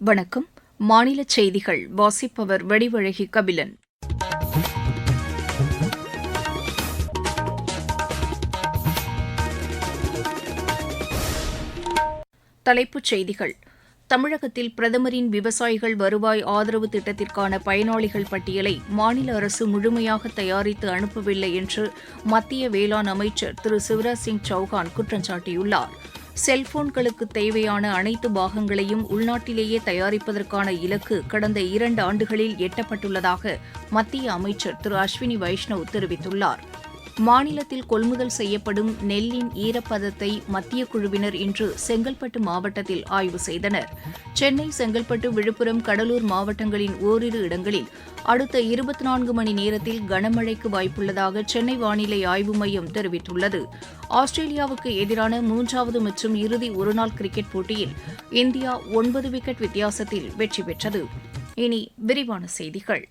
வணக்கம். மாநில செய்திகள். வாசிப்பவர் வடிவழகி கபிலன். தலைப்புச் செய்திகள். தமிழகத்தில் பிரதமரின் விவசாயிகள் வருவாய் ஆதரவு திட்டத்திற்கான பயனாளிகள் பட்டியலை மாநில அரசு முழுமையாக தயாரித்து அனுப்பவில்லை என்று மத்திய வேளாண் அமைச்சர் திரு சிவராஜ் சிங் சௌகான் குற்றம் சாட்டியுள்ளார் செல்போன்களுக்கு தேவையான அனைத்து பாகங்களையும் உள்நாட்டிலேயே தயாரிப்பதற்கான இலக்கு கடந்த இரண்டு ஆண்டுகளில் எட்டப்பட்டுள்ளதாக மத்திய அமைச்சர் திரு அஸ்வினி வைஷ்ணவ் தெரிவித்துள்ளார். மாநிலத்தில் கொள்முதல் செய்யப்படும் நெல்லின் ஈரப்பதத்தை மத்திய குழுவினர் இன்று செங்கல்பட்டு மாவட்டத்தில் ஆய்வு செய்தனர். சென்னை செங்கல்பட்டு விழுப்புரம் கடலூர் மாவட்டங்களின் ஓரிரு இடங்களில் அடுத்த இருபத்தி நான்கு மணி நேரத்தில் கனமழைக்கு வாய்ப்புள்ளதாக சென்னை வானிலை ஆய்வு மையம் தெரிவித்துள்ளது. ஆஸ்திரேலியாவுக்கு எதிரான மூன்றாவது மற்றும் இறுதி ஒருநாள் கிரிக்கெட் போட்டியில் இந்தியா ஒன்பது விக்கெட் வித்தியாசத்தில் வெற்றி பெற்றது. இனி விரிவான செய்திகள்.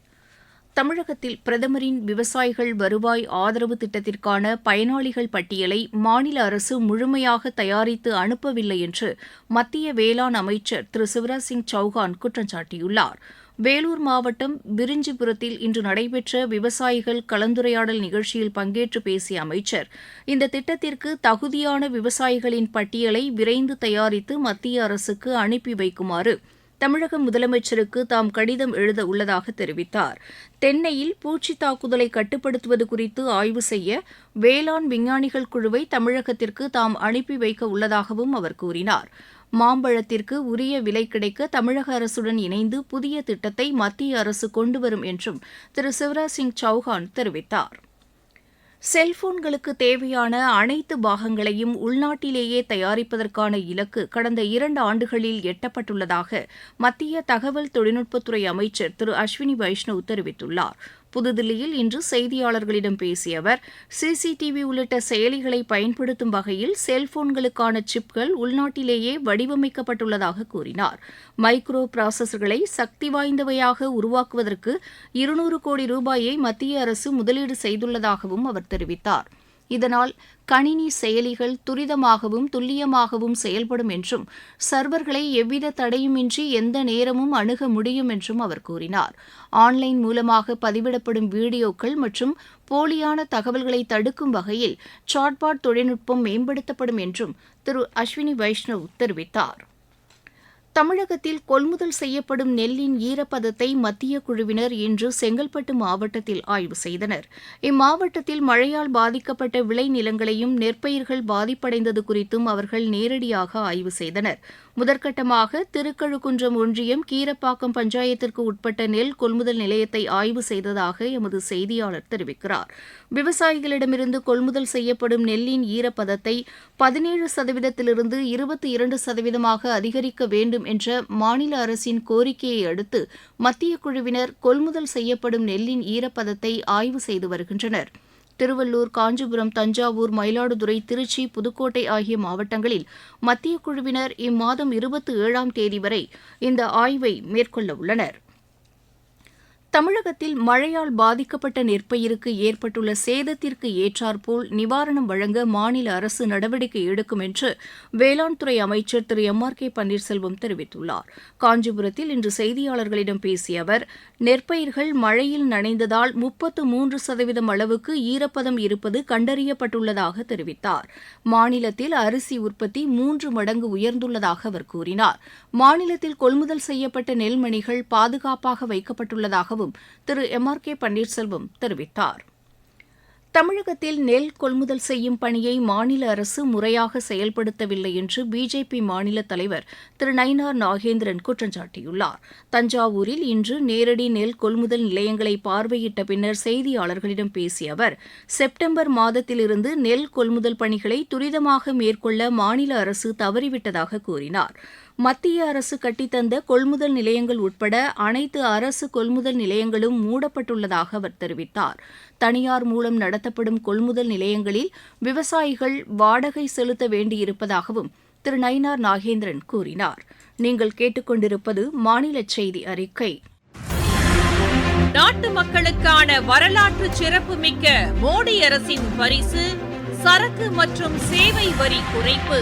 தமிழகத்தில் பிரதமரின் விவசாயிகள் வருவாய் ஆதரவு திட்டத்திற்கான பயனாளிகள் பட்டியலை மாநில அரசு முழுமையாக தயாரித்து அனுப்பவில்லை என்று மத்திய வேளாண் அமைச்சர் திரு சிவராஜ் சிங் சௌகான் குற்றம் சாட்டியுள்ளார். வேலூர் மாவட்டம் விரிஞ்சிபுரத்தில் இன்று நடைபெற்ற விவசாயிகள் கலந்துரையாடல் நிகழ்ச்சியில் பங்கேற்று பேசிய அமைச்சர் இந்த திட்டத்திற்கு தகுதியான விவசாயிகளின் பட்டியலை விரைந்து தயாரித்து மத்திய அரசுக்கு அனுப்பி வைக்குமாறு தமிழக முதலமைச்சருக்கு தாம் கடிதம் எழுத உள்ளதாக தெரிவித்தார். தென்னையில் பூச்சி தாக்குதலை கட்டுப்படுத்துவது குறித்து ஆய்வு செய்ய வேளாண் விஞ்ஞானிகள் குழுவை தமிழகத்திற்கு தாம் அனுப்பி வைக்க உள்ளதாகவும் அவர் கூறினார். மாம்பழத்திற்கு உரிய விலை கிடைக்க தமிழக அரசுடன் இணைந்து புதிய திட்டத்தை மத்திய அரசு கொண்டுவரும் என்றும் திரு சிவராஜ் சிங் சௌஹான் தெரிவித்தார். செல்போன்களுக்கு தேவையான அனைத்து பாகங்களையும் உள்நாட்டிலேயே தயாரிப்பதற்கான இலக்கு கடந்த இரண்டு ஆண்டுகளில் எட்டப்பட்டுள்ளதாக மத்திய தகவல் தொழில்நுட்பத்துறை அமைச்சர் திரு அஸ்வினி வைஷ்ணவ் தெரிவித்துள்ளார். புதுதில்லியில் இன்று செய்தியாளர்களிடம் பேசிய அவர் சிசிடிவி உள்ளிட்ட செயலிகளை பயன்படுத்தும் வகையில் செல்போன்களுக்கான சிப்கள் உள்நாட்டிலேயே வடிவமைக்கப்பட்டுள்ளதாக கூறினார். மைக்ரோ ப்ராசஸர்களை சக்தி வாய்ந்தவையாக உருவாக்குவதற்கு இருநூறு கோடி ரூபாயை மத்திய அரசு முதலீடு செய்துள்ளதாகவும் அவர் தெரிவித்தார். இதனால் கணினி செயலிகள் துரிதமாகவும் துல்லியமாகவும் செயல்படும் என்றும் சர்வர்களை எவ்வித தடையுமின்றி எந்த நேரமும் அணுக முடியும் என்றும் அவர் கூறினார். ஆன்லைன் மூலமாக பதிவிடப்படும் வீடியோக்கள் மற்றும் போலியான தகவல்களை தடுக்கும் வகையில் சாட்பாட் தொழில்நுட்பம் மேம்படுத்தப்படும் என்றும் திரு அஸ்வினி வைஷ்ணவ் தெரிவித்தார். தமிழகத்தில் கொள்முதல் செய்யப்படும் நெல்லின் ஈரப்பதத்தை மத்திய குழுவினர் இன்று செங்கல்பட்டு மாவட்டத்தில் ஆய்வு செய்தனர். இம்மாவட்டத்தில் மழையால் பாதிக்கப்பட்ட விளைநிலங்களையும் நெற்பயிர்கள் பாதிப்படைந்தது குறித்தும் அவர்கள் நேரடியாக ஆய்வு செய்தனர். முதற்கட்டமாக திருக்கழுக்குன்றம் ஒன்றியம் கீரப்பாக்கம் பஞ்சாயத்திற்கு உட்பட்ட நெல் கொள்முதல் நிலையத்தை ஆய்வு செய்ததாக எமது செய்தியாளர் தெரிவிக்கிறார். விவசாயிகளிடமிருந்து கொள்முதல் செய்யப்படும் நெல்லின் ஈரப்பதத்தை பதினேழு சதவீதத்திலிருந்து இருபத்தி இரண்டு சதவீதமாக அதிகரிக்க வேண்டும் என்ற மாநில அரசின் கோரிக்கையை அடுத்து மத்திய குழுவினர் கொள்முதல் செய்யப்படும் நெல்லின் ஈரப்பதத்தை ஆய்வு செய்து வருகின்றனர். திருவள்ளூர் காஞ்சிபுரம் தஞ்சாவூர் மயிலாடுதுறை திருச்சி புதுக்கோட்டை ஆகிய மாவட்டங்களில் மத்திய குழுவினர் இம்மாதம் இருபத்தி ஏழாம் தேதி வரை இந்த ஆய்வை மேற்கொள்ள உள்ளனர். தமிழகத்தில் மழையால் பாதிக்கப்பட்ட நெற்பயிருக்கு ஏற்பட்டுள்ள சேதத்திற்கு ஏற்றாற்போல் நிவாரணம் வழங்க மாநில அரசு நடவடிக்கை எடுக்கும் என்று வேளாண் துறை அமைச்சர் திரு எம் ஆர் கே பன்னீர்செல்வம் தெரிவித்துள்ளார். காஞ்சிபுரத்தில் இன்று செய்தியாளர்களிடம் பேசிய அவர் நெற்பயிர்கள் மழையில் நனைந்ததால் முப்பத்து மூன்று சதவீதம் அளவுக்கு ஈரப்பதம் இருப்பது கண்டறியப்பட்டுள்ளதாக தெரிவித்தார். மாநிலத்தில் அரிசி உற்பத்தி மூன்று மடங்கு உயர்ந்துள்ளதாக அவர் கூறினார். மாநிலத்தில் கொள்முதல் செய்யப்பட்ட நெல்மணிகள் பாதுகாப்பாக வைக்கப்பட்டுள்ளதாகவும் திரு. எம். ஆர். கே. பன்னீர்செல்வம் தெரிவித்தார். தமிழகத்தில் நெல் கொள்முதல் செய்யும் பணியை மாநில அரசு முறையாக செயல்படுத்தவில்லை என்று பிஜேபி மாநில தலைவர் திரு. நயினார் நாகேந்திரன் குற்றம் சாட்டியுள்ளார். தஞ்சாவூரில் இன்று நேரடி நெல் கொள்முதல் நிலையங்களை பார்வையிட்ட பின்னர் செய்தியாளர்களிடம் பேசிய அவர் செப்டம்பர் மாதத்திலிருந்து நெல் கொள்முதல் பணிகளை துரிதமாக மேற்கொள்ள மாநில அரசு தவறிவிட்டதாக கூறினார். மத்திய அரசு கட்டித்தந்த கொள்முதல் நிலையங்கள் உட்பட அனைத்து அரசு கொள்முதல் நிலையங்களும் மூடப்பட்டுள்ளதாக அவர் தெரிவித்தார். தனியார் மூலம் நடத்தப்படும் கொள்முதல் நிலையங்களில் விவசாயிகள் வாடகை செலுத்த வேண்டியிருப்பதாகவும் திரு நயினார் நாகேந்திரன் கூறினார். நீங்கள் கேட்டுக்கொண்டிருப்பது மாநில செய்தி அறிக்கை. நாட்டு மக்களுக்கான வரலாற்று சிறப்புமிக்க மோடி அரசின் பரிசு சரக்கு மற்றும் சேவை வரி குறைப்பு.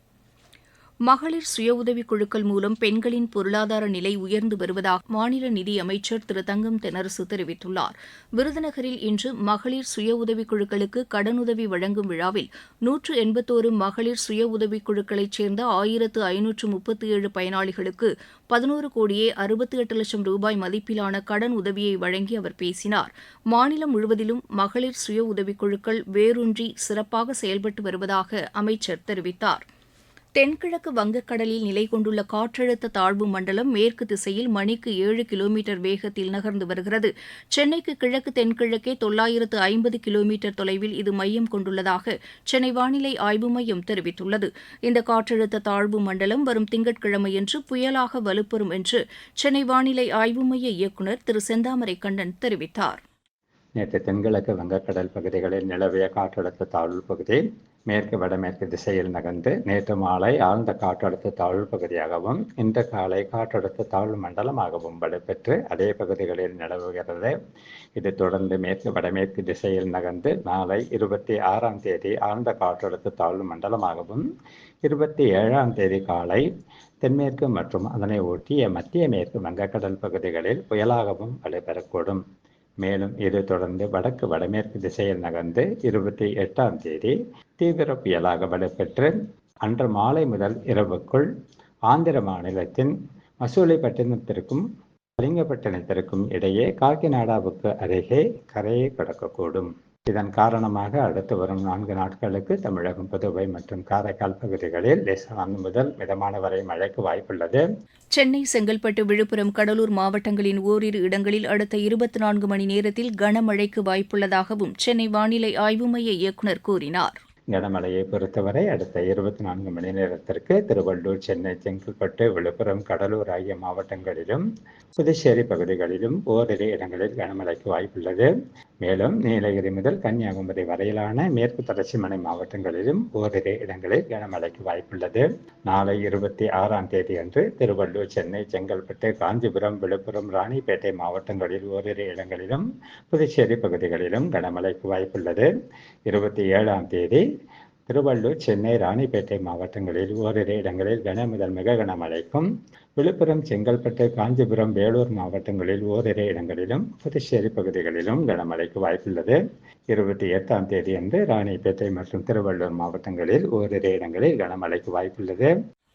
மகளிர் சுய உதவிக் குழுக்கள் மூலம் பெண்களின் பொருளாதார நிலை உயர்ந்து வருவதாக மாநில நிதி அமைச்சர் திரு தங்கம் தெனரசு தெரிவித்துள்ளார். விருதுநகரில் இன்று மகளிர் சுய உதவிக் குழுக்களுக்கு கடனுதவி வழங்கும் விழாவில் நூற்று எண்பத்தோரு மகளிர் சுய உதவிக் குழுக்களைச் சேர்ந்த ஆயிரத்து ஐநூற்று முப்பத்தி ஏழு பயனாளிகளுக்கு பதினோரு கோடியே அறுபத்தி எட்டு லட்சம் ரூபாய் மதிப்பிலான கடன் உதவியை வழங்கி அவர் பேசினார். மாநிலம் முழுவதிலும் மகளிர் சுய உதவிக் குழுக்கள் வேரூன்றி சிறப்பாக செயல்பட்டு வருவதாக அமைச்சர் தெரிவித்தார். தென்கிழக்கு வங்கக்கடலில் நிலை கொண்டுள்ள காற்றழுத்த தாழ்வு மண்டலம் மேற்கு திசையில் மணிக்கு ஏழு கிலோமீட்டர் வேகத்தில் நகர்ந்து வருகிறது. சென்னைக்கு கிழக்கு தென்கிழக்கே தொள்ளாயிரத்து ஐம்பது கிலோமீட்டர் தொலைவில் இது மையம் கொண்டுள்ளதாக சென்னை வானிலை ஆய்வு மையம் தெரிவித்துள்ளது. இந்த காற்றழுத்த தாழ்வு மண்டலம் வரும் திங்கட்கிழமையன்று புயலாக வலுப்பெறும் என்று சென்னை வானிலை ஆய்வு மைய இயக்குநர் திரு செந்தாமரை கண்ணன் தெரிவித்தார். நேற்று தென்கிழக்கு வங்கக்கடல் பகுதிகளில் நிலவிய காற்றழுத்த தாழ்வு பகுதி மேற்கு வடமேற்கு திசையில் நகர்ந்து நேற்று மாலை ஆழ்ந்த காற்றழுத்த தாழ்வு பகுதியாகவும் இன்று காலை காற்றழுத்த தாழ்வு மண்டலமாகவும் வலுப்பெற்று அதே பகுதிகளில் நிலவுகிறது. இது தொடர்ந்து மேற்கு வடமேற்கு திசையில் நகர்ந்து நாளை இருபத்தி ஆறாம் தேதி ஆழ்ந்த காற்றழுத்த தாழ்வு மண்டலமாகவும் இருபத்தி ஏழாம் தேதி காலை தென்மேற்கு மற்றும் அதனை ஒட்டிய மத்திய மேற்கு வங்கக்கடல் பகுதிகளில் புயலாகவும் வலுப்பெறக்கூடும். மேலும் இது தொடர்ந்து வடக்கு வடமேற்கு திசையில் நகர்ந்து இருபத்தி எட்டாம் தேதி தீவிர புயலாக வலுப்பெற்று அன்று மாலை முதல் இரவுக்குள் ஆந்திர மாநிலத்தின் மசூலிப்பட்டினத்திற்கும் கலிங்கப்பட்டினத்திற்கும் இடையே காக்கிநாடாவுக்கு அருகே கரையை கடக்கக்கூடும். இதன் காரணமாக அடுத்து வரும் நான்கு நாட்களுக்கு தமிழகம் புதுவை மற்றும் காரைக்கால் பகுதிகளில் லேசான முதல் மிதமான வரை மழைக்கு வாய்ப்புள்ளது. சென்னை செங்கல்பட்டு விழுப்புரம் கடலூர் மாவட்டங்களின் ஓரிரு இடங்களில் அடுத்த இருபத்தி நான்கு மணி நேரத்தில் கனமழைக்கு வாய்ப்புள்ளதாகவும் சென்னை வானிலை ஆய்வு மைய இயக்குநர் கூறினார். கனமழையை பொறுத்தவரை அடுத்த இருபத்தி நான்கு மணி நேரத்திற்கு திருவள்ளூர் சென்னை செங்கல்பட்டு விழுப்புரம் கடலூர் ஆகிய மாவட்டங்களிலும் புதுச்சேரி பகுதிகளிலும் ஓரிரு இடங்களில் கனமழைக்கு வாய்ப்புள்ளது. மேலும் நீலகிரி முதல் கன்னியாகுமரி வரையிலான மேற்கு தொடர்ச்சி மலை மாவட்டங்களிலும் ஓரிரு இடங்களில் கனமழைக்கு வாய்ப்புள்ளது. நாளை இருபத்தி ஆறாம் தேதி அன்று திருவள்ளூர் சென்னை செங்கல்பட்டு காஞ்சிபுரம் விழுப்புரம் ராணிப்பேட்டை மாவட்டங்களில் ஓரிரு இடங்களிலும் புதுச்சேரி பகுதிகளிலும் கனமழைக்கு வாய்ப்புள்ளது. இருபத்தி ஏழாம் தேதி திருவள்ளூர் சென்னை ராணிப்பேட்டை மாவட்டங்களில் ஓரிரு இடங்களில் கன முதல் மிக கனமழைக்கும் விழுப்புரம் செங்கல்பட்டு காஞ்சிபுரம் வேலூர் மாவட்டங்களில் ஓரிரு இடங்களிலும் புதுச்சேரி பகுதிகளிலும் கனமழைக்கு வாய்ப்புள்ளது. இருபத்தி எட்டாம் தேதி அன்று ராணிப்பேட்டை மற்றும் திருவள்ளூர் மாவட்டங்களில் ஓரிரு இடங்களில் கனமழைக்கு வாய்ப்புள்ளது.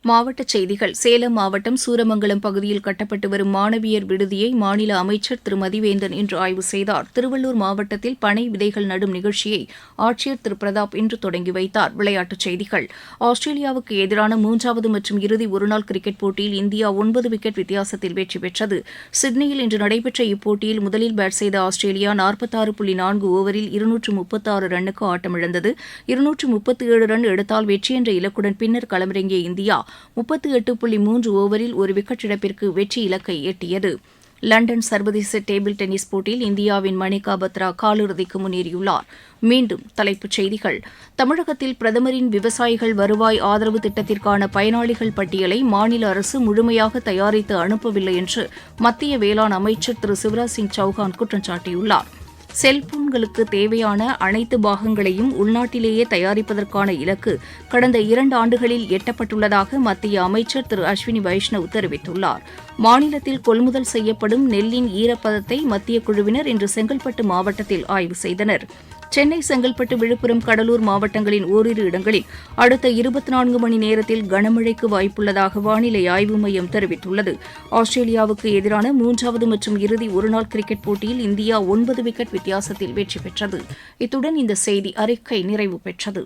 மாவட்டச் செய்திகள். சேலம் மாவட்டம் சூரமங்கலம் பகுதியில் கட்டப்பட்டு வரும் மாணவியர் விடுதியை மாநில அமைச்சர் திரு மதிவேந்தன் இன்று ஆய்வு செய்தார். திருவள்ளூர் மாவட்டத்தில் பனை விதைகள் நடும் நிகழ்ச்சியை ஆட்சியர் திரு பிரதாப் இன்று தொடங்கி வைத்தார். விளையாட்டுச் செய்திகள். ஆஸ்திரேலியாவுக்கு எதிரான மூன்றாவது மற்றும் இறுதி ஒருநாள் கிரிக்கெட் போட்டியில் இந்தியா ஒன்பது விக்கெட் வித்தியாசத்தில் வெற்றி பெற்றது. சிட்னியில் இன்று நடைபெற்ற இப்போட்டியில் முதலில் பேட் செய்த ஆஸ்திரேலியா நாற்பத்தாறு புள்ளி நான்கு ஓவரில் இருநூற்று முப்பத்தாறு ரன்னுக்கு ஆட்டமிழந்தது. இருநூற்று முப்பத்தி ஏழு ரன் எடுத்தால் வெற்றி என்ற இலக்குடன் பின்னர் களமிறங்கிய இந்தியா முப்பத்தி எட்டு புள்ளி மூன்று ஓவரில் ஒரு விக்கெட் இழப்பிற்கு வெற்றி இலக்கை எட்டியது. லண்டன் சர்வதேச டேபிள் டென்னிஸ் போட்டியில் இந்தியாவின் மணிகா பத்ரா காலிறுதிக்கு முன்னேறியுள்ளார். மீண்டும் தலைப்புச் செய்திகள். தமிழகத்தில் பிரதமரின் விவசாயிகள் வருவாய் ஆதரவு திட்டத்திற்கான பயனாளிகள் பட்டியலை மாநில அரசு முழுமையாக தயாரித்து அனுப்பவில்லை என்று மத்திய வேளாண் அமைச்சர் திரு சிவராஜ் சிங் சௌஹான் குற்றம் சாட்டியுள்ளார். செல்போன்களுக்கு தேவையான அனைத்து பாகங்களையும் உள்நாட்டிலேயே தயாரிப்பதற்கான இலக்கு கடந்த இரண்டு ஆண்டுகளில் எட்டப்பட்டுள்ளதாக மத்திய அமைச்சர் திரு அஸ்வினி வைஷ்ணவ் தெரிவித்துள்ளார். மாநிலத்தில் கொள்முதல் செய்யப்படும் நெல்லின் ஈரப்பதத்தை மத்திய குழுவினர் இன்று செங்கல்பட்டு மாவட்டத்தில் ஆய்வு செய்தனர். சென்னை செங்கல்பட்டு விழுப்புரம் கடலூர் மாவட்டங்களின் ஓரிரு இடங்களில் அடுத்த இருபத்தி நான்கு மணி நேரத்தில் கனமழைக்கு வாய்ப்புள்ளதாக வானிலை ஆய்வு மையம் தெரிவித்துள்ளது. ஆஸ்திரேலியாவுக்கு எதிரான மூன்றாவது மற்றும் இறுதி ஒருநாள் கிரிக்கெட் போட்டியில் இந்தியா ஒன்பது விக்கெட் வித்தியாசத்தில் வெற்றி பெற்றது. இத்துடன் இந்த செய்தி அறிக்கை நிறைவு பெற்றது.